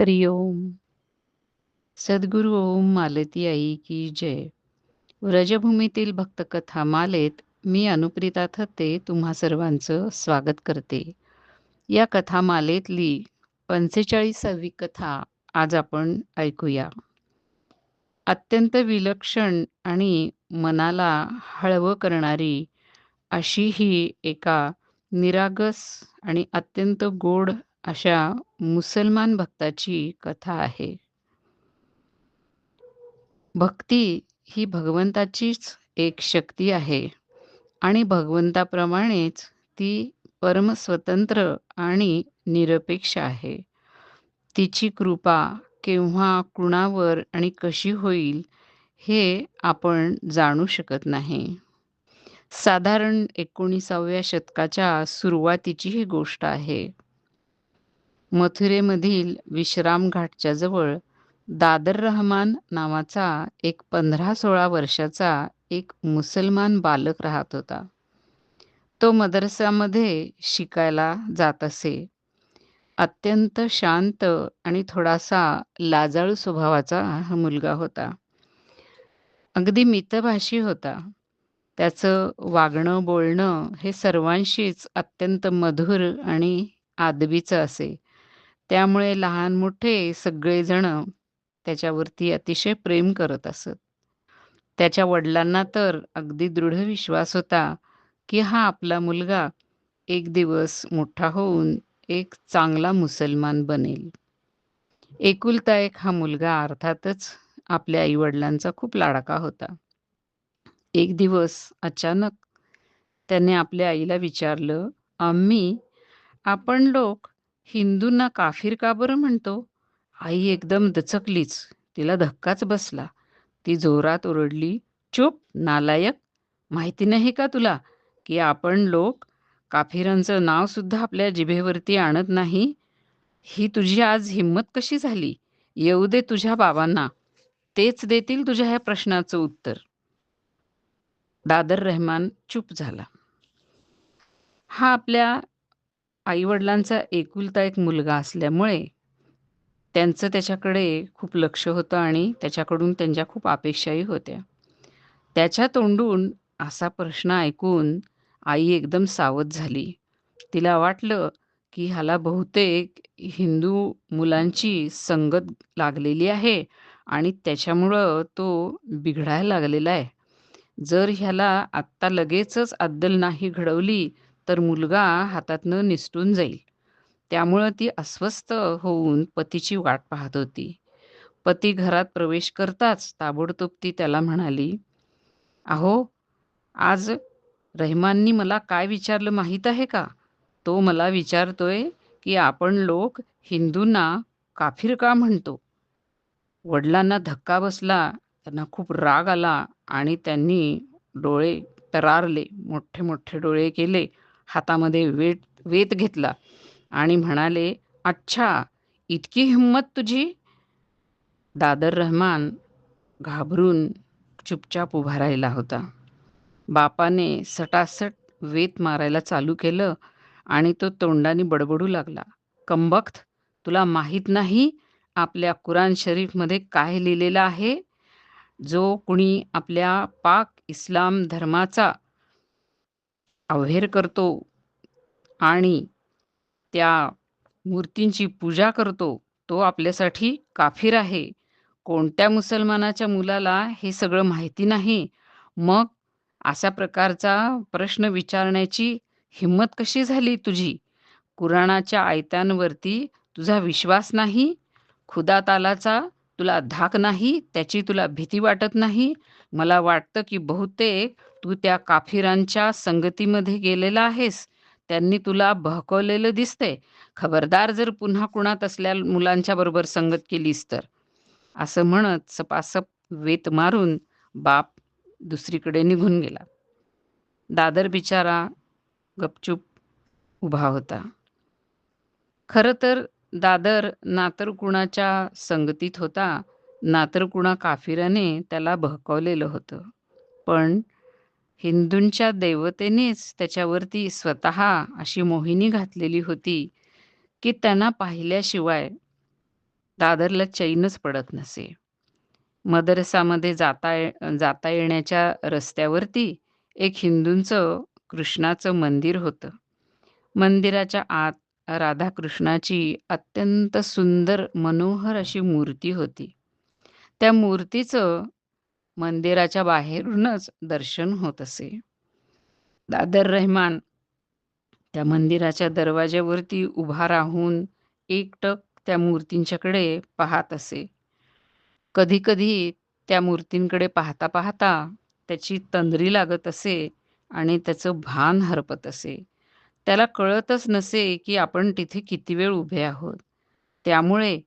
हरि ओम. सद्गुरु ओम मालती आई की जय. व्रजभूमीतील भक्तकथा मालेत मी अनुप्रिता थत्ते तुम्हा सर्वांचं स्वागत करते. या कथा मालेतली पंचेचाळीसावी कथा आज आपण ऐकूया. अत्यंत विलक्षण आणि मनाला हळवं करणारी अशी ही एका निरागस आणि अत्यंत गोड अशा मुसलमान भक्ताची कथा आहे. भक्ती ही भगवंताचीच एक शक्ती आहे आणि भगवंताप्रमाणेच ती परमस्वतंत्र आणि निरपेक्ष आहे. तिची कृपा केव्हा कुणावर आणि कशी होईल हे आपण जाणू शकत नाही. साधारण एकोणीसाव्या शतकाच्या सुरुवातीची ही गोष्ट आहे. मथुरेमधील विश्रामघाटच्या जवळ दादर रहमान नावाचा एक पंधरा सोळा वर्षाचा एक मुसलमान बालक राहत होता. तो मदरसामध्ये शिकायला जात असे. अत्यंत शांत आणि थोडासा लाजाळू स्वभावाचा हा मुलगा होता. अगदी मितभाषी होता. त्याचं वागणं बोलणं हे सर्वांशीच अत्यंत मधुर आणि आदबीचं असे. त्यामुळे लहान मोठे सगळेजण त्याच्यावरती अतिशय प्रेम करत असत. त्याच्या वडिलांना तर अगदी दृढ विश्वास होता की हा आपला मुलगा एक दिवस मोठा होऊन एक चांगला मुसलमान बनेल. एकुलता एक हा मुलगा अर्थातच आपल्या आईवडिलांचा खूप लाडका होता. एक दिवस अचानक त्याने आपल्या आईला विचारलं आम्ही आपण लोक हिंदूंना काफिर का बरं म्हणतो? आई एकदम दचकलीच. तिला धक्काच बसला. ती जोरात ओरडली चुप नालायक. माहिती नाही का तुला की आपण लोक काफिरांचं नाव सुद्धा आपल्या जिभेवरती आणत नाही? ही तुझी आज हिंमत कशी झाली? येऊ दे तुझ्या बाबांना. तेच देतील तुझ्या ह्या प्रश्नाचं उत्तर. दादर रहमान चुप झाला. हा आपल्या आईवडिलांचा एकुलता एक मुलगा असल्यामुळे त्यांचं त्याच्याकडे खूप लक्ष होतं आणि त्याच्याकडून त्यांच्या खूप अपेक्षाही होत्या. त्याच्या तोंडून असा प्रश्न ऐकून आई एकदम सावध झाली. तिला वाटलं की ह्याला बहुतेक हिंदू मुलांची संगत लागलेली आहे आणि त्याच्यामुळं तो बिघडायला लागलेला आहे. जर ह्याला आत्ता लगेचच अद्दल नाही घडवली तर मुलगा हातातनं निसटून जाईल. त्यामुळं ती अस्वस्थ होऊन पतीची वाट पाहत होती. पती घरात प्रवेश करताच ताबडतोब ती त्याला म्हणाली अहो आज रहमाननी मला काय विचारलं माहीत आहे का? तो मला विचारतोय की आपण लोक हिंदूंना काफिर का म्हणतो? वडिलांना धक्का बसला त्यांना खूप राग आला आणि त्यांनी डोळे तरारले मोठे मोठे डोळे केले हातामध्ये वेट वेत घेतला आणि म्हणाले अच्छा इतकी हिंमत तुझी? दादर रहमान घाबरून चुपचाप उभा राहिला होता. बापाने सटासट वेत मारायला चालू केलं आणि तो तोंडाने बडबडू लागला. कंबख्त तुला माहीत नाही आपल्या कुराण शरीफमध्ये काय लिहिलेलं आहे? जो कुणी आपल्या पाक इस्लाम धर्माचा अवहेर करतो आणि त्या मूर्तींची पूजा करतो तो आपल्यासाठी काफीर आहे. कोणत्या मुसलमानाच्या मुलाला हे सगळं माहिती नाही? मग अशा प्रकारचा प्रश्न विचारण्याची हिंमत कशी झाली तुझी? कुराणाच्या आयत्यांवरती तुझा विश्वास नाही? खुदा तालाचा तुला धाक नाही? त्याची तुला भीती वाटत नाही? मला वाटतं की बहुतेक तू त्या काफिरांच्या संगतीमध्ये गेलेला आहेस. त्यांनी तुला बहकवलेलं दिसतंय. खबरदार जर पुन्हा कुणात असल्या मुलांच्या बरोबर संगत केलीस तर. असं म्हणत सपासप वेत मारून बाप दुसरीकडे निघून गेला. दादर बिचारा गपचूप उभा होता. खरं तर दादर नातरकुणाच्या संगतीत होता. नातरकुणा काफिराने त्याला बहकवलेलं होतं. पण हिंदूंच्या देवतेनेच त्याच्यावरती स्वतः अशी मोहिनी घातलेली होती की त्यांना पाहिल्याशिवाय दादरला चैनच पडत नसे. मदरसामध्ये जाता जाता येण्याच्या रस्त्यावरती एक हिंदूंचं कृष्णाचं मंदिर होतं. मंदिराच्या आत राधाकृष्णाची अत्यंत सुंदर मनोहर अशी मूर्ती होती. त्या मूर्तीचं मंदिराच्या बाहेरूनच दर्शन होत असे. दादर रहमान त्या मंदिराच्या दरवाज्यावरती उभा राहून एकटक त्या मूर्तींच्याकडे पाहत असे. कधी-कधी त्या मूर्तींकडे पाहता पाहता त्याची तंद्री लागत असे आणि त्याचं भान हरपत असे. त्याला कळतच नसे की आपण तिथे किती वेळ उभे आहोत. त्यामुळे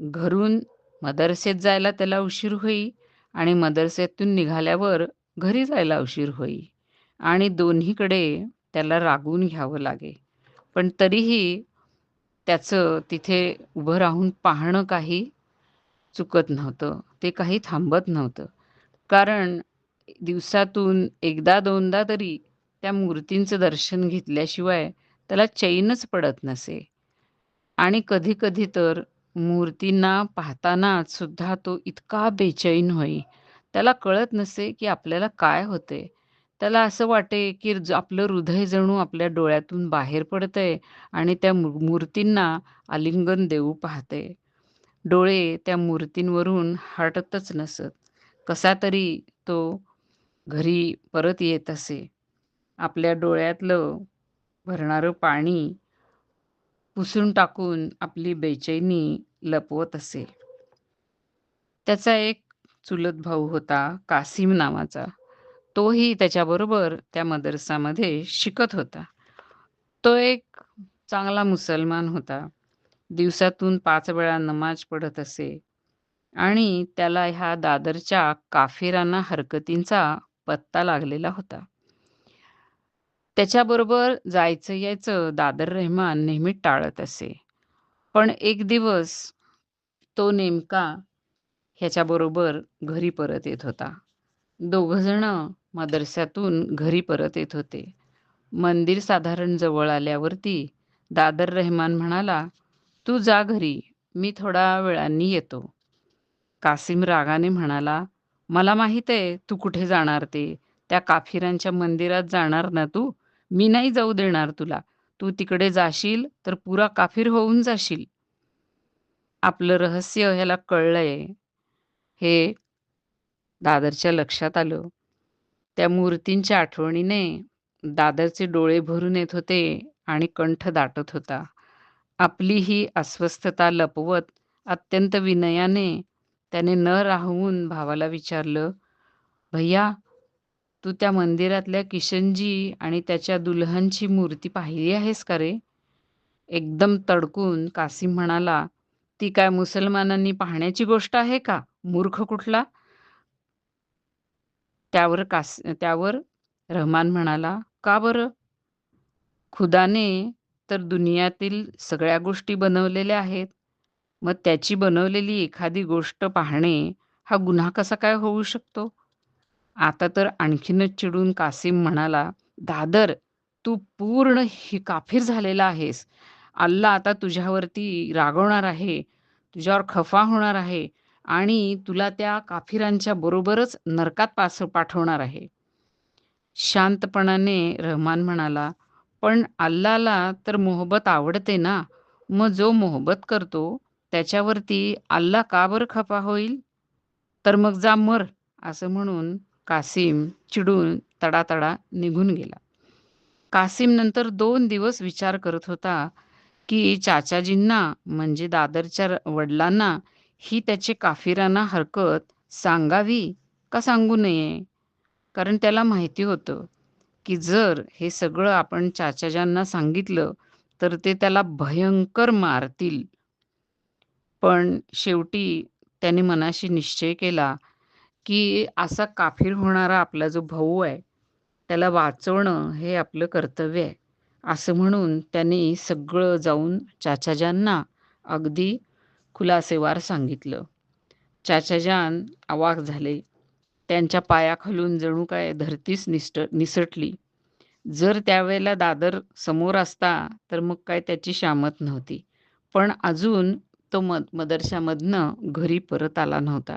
घरून मदरसेत जायला त्याला उशीर होई आणि मदरसेतून निघाल्यावर घरी जायला उशीर होई आणि दोन्हीकडे त्याला रागवून घ्यावं लागे. पण तरीही त्याचं तिथे उभं राहून पाहणं काही चुकत नव्हतं. ते काही थांबत नव्हतं. कारण दिवसातून एकदा दोनदा तरी त्या मूर्तींचं दर्शन घेतल्याशिवाय त्याला चैनच पडत नसे. आणि कधी-कधी तर मूर्तींना पाहतानाच सुद्धा तो इतका बेचैन होई. त्याला कळत नसे की आपल्याला काय होते त्याला असं वाटे की ज आपलं हृदय जणू आपल्या डोळ्यातून बाहेर पडतंय आणि त्या मूर्तींना आलिंगन देऊ पाहते डोळे त्या मूर्तींवरून हटतच नसत. कसा तरी तो घरी परत येत असे. आपल्या डोळ्यातलं भरणारं पाणी पुसून टाकून आपली बेचैनी लपवत असे. त्याचा एक चुलत भाऊ होता कासिम नावाचा. तोही त्याच्याबरोबर त्या मदरसामध्ये शिकत होता. तो एक चांगला मुसलमान होता. दिवसातून पाच वेळा नमाज पढत असे आणि त्याला ह्या दादरच्या काफिरांना हरकतींचा पत्ता लागलेला होता. त्याच्याबरोबर जायचं यायचं दादर रहमान नेहमी टाळत असे. पण एक दिवस तो नेमका ह्याच्याबरोबर घरी परत येत होता. दोघंजणं मदरस्यातून घरी परत येत होते. मंदिर साधारण जवळ आल्यावरती दादर रहमान म्हणाला, "तू जा घरी, मी थोड्या वेळांनी येतो." कासिम रागाने म्हणाला, "मला माहीत आहे तू कुठे जाणार ते. त्या काफिरांच्या मंदिरात जाणार ना तू? मी नाही जाऊ देणार तुला. तू तिकडे जाशील तर पुरा काफिर होऊन जाशील." आपलं रहस्य ह्याला कळलंय हे दादरच्या लक्षात आलं. त्या मूर्तींच्या आठवणीने दादरचे डोळे भरून येत होते आणि कंठ दाटत होता. आपली ही अस्वस्थता लपवत अत्यंत विनयाने त्याने न राहून भावाला विचारलं, भैया तू त्या मंदिरातल्या किशनजी आणि त्याच्या दुल्हनची मूर्ती पाहिली आहेस का रे?" एकदम तडकून कासिम म्हणाला, "ती काय मुसलमानांनी पाहण्याची गोष्ट आहे का, मूर्ख कुठला?" त्यावर कास त्यावर रहमान म्हणाला, "का बरं? खुदाने तर दुनियातील सगळ्या गोष्टी बनवलेल्या आहेत. मग त्याची बनवलेली एखादी गोष्ट पाहणे हा गुन्हा कसा काय होऊ शकतो?" आता तर आणखीनच चिडून कासिम म्हणाला, "दादर, तू पूर्ण ही काफीर झालेला आहेस. अल्ला आता तुझ्यावरती रागवणार आहे, तुझ्यावर खफा होणार आहे आणि तुला त्या काफिरांच्या बरोबरच नरकात पास पाठवणार आहे." शांतपणाने रहमान म्हणाला, "पण अल्लाला तर मोहब्बत आवडते ना, मग जो मोहब्बत करतो त्याच्यावरती अल्ला का बरं खफा होईल? तर मग जा मर." असं म्हणून कासिम चिडून तडातडा निघून गेला. कासिम नंतर दोन दिवस विचार करत होता की चाचाजींना म्हणजे दादरच्या वडिलांना ही त्याची काफिरांना हरकत सांगावी का सांगू नये? कारण त्याला माहिती होतं की जर हे सगळं आपण चाचाजांना सांगितलं तर ते त्याला भयंकर मारतील. पण शेवटी त्याने मनाशी निश्चय केला की असा काफीर होणारा आपला जो भाऊ आहे, त्याला वाचवणं हे आपलं कर्तव्य आहे. असं म्हणून त्यांनी सगळं जाऊन चाचाजांना अगदी खुलासेवार सांगितलं. चाचाजान अवाक झाले. त्यांच्या पायाखालून जणू काय धरतीच निसट निसटली. जर त्यावेळेला दादर समोर असता तर मग काय त्याची शामत नव्हती. पण अजून तो मद मदरशामधनं घरी परत आला नव्हता.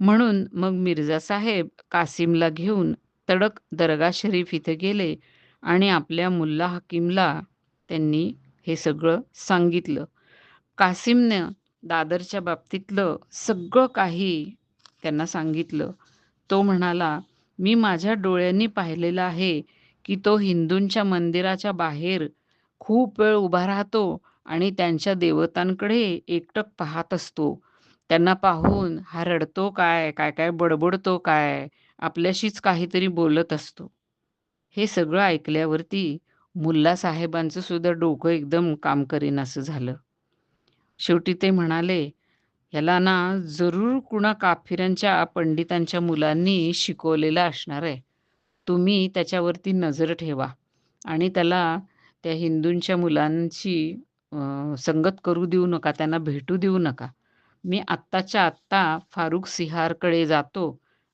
म्हणून मग मिर्झा साहेब कासिमला घेऊन तडक दर्गा शरीफ इथे गेले आणि आपल्या मुल्ला हकीमला त्यांनी हे सगळं सांगितलं. कासिमनं दादरच्या बाबतीतलं सगळं काही त्यांना सांगितलं. तो म्हणाला, "मी माझ्या डोळ्यांनी पाहिलेलं आहे, की तो हिंदूंच्या मंदिराच्या बाहेर खूप वेळ उभा राहतो आणि त्यांच्या देवतांकडे एकटक पाहत असतो. त्यांना पाहून हा रडतो काय, काय-काय बडबडतो काय, आपल्याशीच काहीतरी बोलत असतो." हे सगळं ऐकल्यावरती मुल्ला साहेबांचं सुद्धा डोकं एकदम काम करीन असं झालं. शेवटी ते म्हणाले, "ह्याला ना जरूर कुणा काफिरांच्या पंडितांच्या मुलांनी शिकवलेलं असणार आहे. तुम्ही त्याच्यावरती नजर ठेवा आणि त्याला त्या हिंदूंच्या मुलांची संगत करू देऊ नका, त्यांना भेटू देऊ नका. मी आत्ताच्या आत्ता फारुख सिहारकडे जातो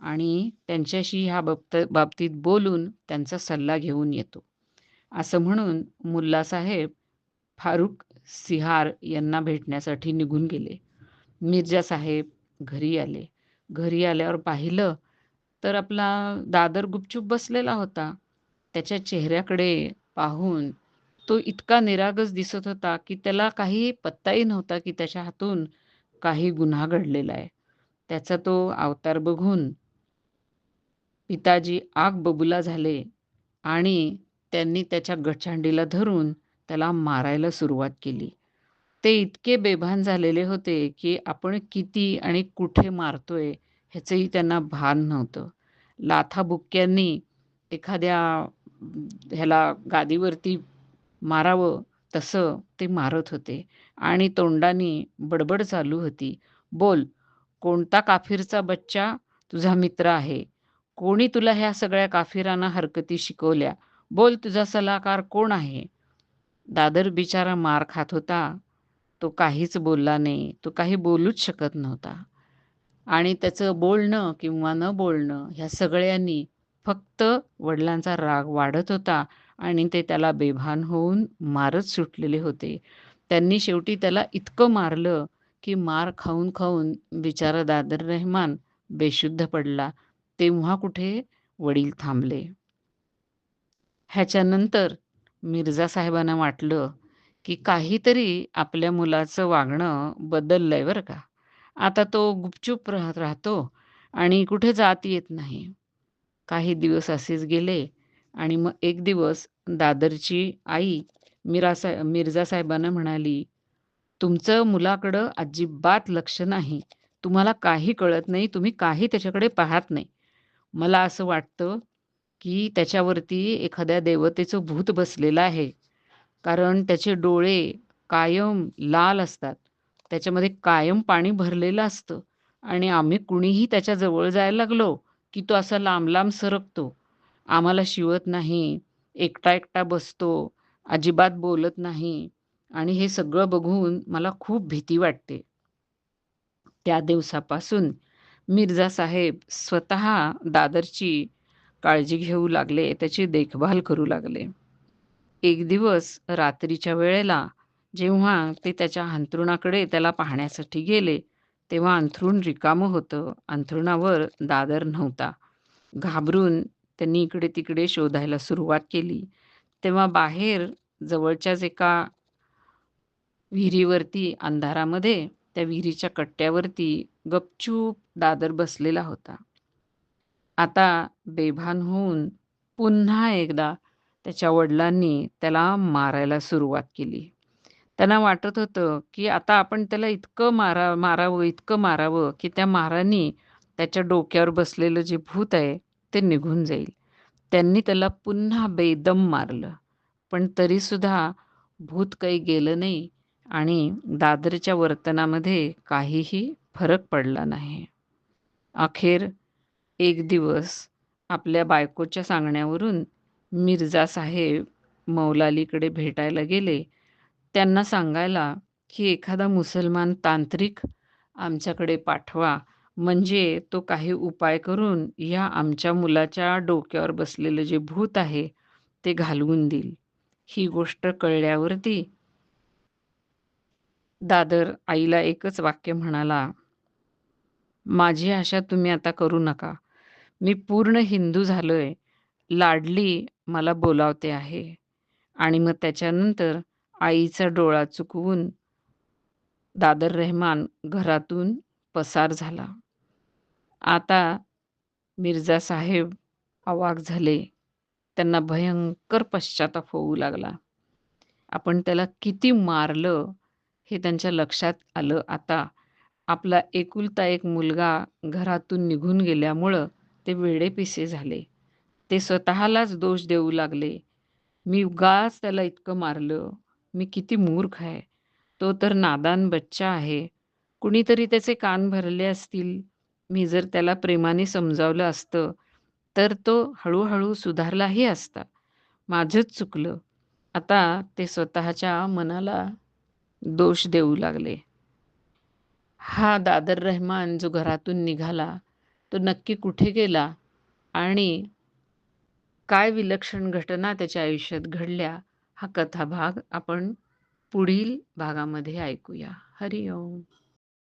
आणि त्यांच्याशी ह्या बाबत बाबतीत बोलून त्यांचा सल्ला घेऊन येतो." असं म्हणून मुल्ला साहेब फारुख सिहार यांना भेटण्यासाठी निघून गेले. मिर्जा साहेब घरी आले. घरी आल्यावर पाहिलं तर आपला दादर गुपचूप बसलेला होता. त्याच्या चेहऱ्याकडे पाहून तो इतका निरागस दिसत होता, की त्याला काही पत्ताही नव्हता, की त्याच्या हातून काही गुन्हा घडलेला आहे. त्याचा तो अवतार बघून पिताजी आग बबूला झाले आणि त्यांनी त्याच्या गटछांडीला धरून त्याला मारायला सुरुवात केली. ते इतके बेभान झालेले होते, की आपण किती आणि कुठे मारतोय ह्याचंही त्यांना भान नव्हतं. लाथाबुक्क्यांनी एखाद्या ह्याला गादीवरती मारावं तसं ते मारत होते आणि तोंडानी बडबड चालू होती. "बोल, कोणता काफिरचा बच्चा तुझा मित्र आहे? कोणी तुला ह्या सगळ्या काफिरांना हरकती शिकवल्या? बोल, तुझा सलाहकार कोण आहे?" दादर बिचारा मार खात होता. तो काहीच बोलला नाही. तो काही बोलूच शकत नव्हता. आणि त्याचं बोलणं किंवा न बोलणं ह्या सगळ्यांनी फक्त वडिलांचा राग वाढत होता आणि ते त्याला बेभान होऊन मारत सुटलेले होते. त्यांनी शेवटी त्याला इतकं मारलं, की मार खाऊन खाऊन बिचारा दादर रहमान बेशुद्ध पडला. तेव्हा कुठे वडील थांबले. ह्याच्यानंतर मिर्झा साहेबांना वाटलं, की काहीतरी आपल्या मुलाचं वागणं बदललंय बरं का. आता तो गुपचूप राहत राहतो आणि कुठे जात येत नाही. काही दिवस असेच गेले आणि मग एक दिवस दादरची आई मिरासा मिर्झा साहेबांना म्हणाली, "तुमचं मुलाकडं अजिबात लक्ष नाही. तुम्हाला काही कळत नाही. तुम्ही काही त्याच्याकडे पाहत नाही. मला असं वाटतं, की त्याच्यावरती एखाद्या देवतेचं भूत बसलेलं आहे. कारण त्याचे डोळे कायम लाल असतात. त्याच्यामध्ये कायम पाणी भरलेलं असतं आणि आम्ही कुणीही त्याच्याजवळ जायला लागलो, की तो असा लांब-लांब सरकतो. आम्हाला शिवत नाही. एकटा-एकटा बसतो. अजिबात बोलत नाही आणि हे सगळं बघून मला खूप भीती वाटते." त्या दिवसापासून मिर्झा साहेब स्वतः दादरची काळजी घेऊ लागले. त्याची देखभाल करू लागले. एक दिवस रात्रीच्या वेळेला जेव्हा ते त्याच्या अंथरुणाकडे त्याला पाहण्यासाठी गेले, तेव्हा अंथरूण रिकामं होतं. अंथरुणावर दादर नव्हता. घाबरून त्यांनी इकडे-तिकडे शोधायला सुरुवात केली. तेव्हा बाहेर जवळच्याच एका विहिरीवरती अंधारामध्ये त्या विहिरीच्या कट्ट्यावरती गपचूप दादर बसलेला होता. आता बेभान होऊन पुन्हा एकदा त्याच्या वडिलांनी त्याला मारायला सुरुवात केली. त्यांना वाटत होतं, की आता आपण त्याला इतकं मारा मारावं, इतकं मारावं, की त्या मारानी त्याच्या डोक्यावर बसलेलं जे भूत आहे ते निघून जाईल. त्यांनी त्याला पुन्हा बेदम मारलं. पण तरीसुद्धा भूत काही गेलं नाही आणि दादरच्या वर्तनामध्ये काहीही फरक पडला नाही. अखेर एक दिवस आपल्या बायकोच्या सांगण्यावरून मिर्झा साहेब मौलालीकडे भेटायला गेले. त्यांना सांगायला, की एखादा मुसलमान तांत्रिक आमच्याकडे पाठवा, म्हणजे तो काही उपाय करून या आमच्या मुलाच्या डोक्यावर बसलेलं जे भूत आहे, ते घालवून देईल. ही गोष्ट कळल्यावरती दादर आईला एकच वाक्य म्हणाला, "माझी आशा तुम्ही आता करू नका. मी पूर्ण हिंदू झालोय. लाडली मला बोलावते आहे." आणि मग त्याच्यानंतर आईचा डोळा चुकवून दादर रहमान घरातून पसार झाला. आता मिर्झा साहेब अवाक झाले. त्यांना भयंकर पश्चाताप होऊ लागला. आपण त्याला किती मारलं हे त्यांच्या लक्षात आलं आता. आपला एकुलता एक मुलगा घरातून निघून गेल्यामुळं ते वेडेपिसे झाले. ते स्वतःलाच दोष देऊ लागले. मी उगाच त्याला इतकं मारलं. मी किती मूर्ख आहे. तो तर नादान बच्चा आहे. कुणीतरी त्याचे कान भरले असतील. मी जर त्याला प्रेमाने समजावलं असतं, तर तो हळूहळू सुधारलाही असता. माझंच चुकलं. आता ते स्वतःच्या मनाला दोष देऊ लागले. हा दादर रहमान जो घरातून निघाला, तो नक्की कुठे गेला आणि काय विलक्षण घटना त्याच्या आयुष्यात घडल्या, हा कथाभाग आपण पुढील भागामध्ये ऐकूया. हरिओम.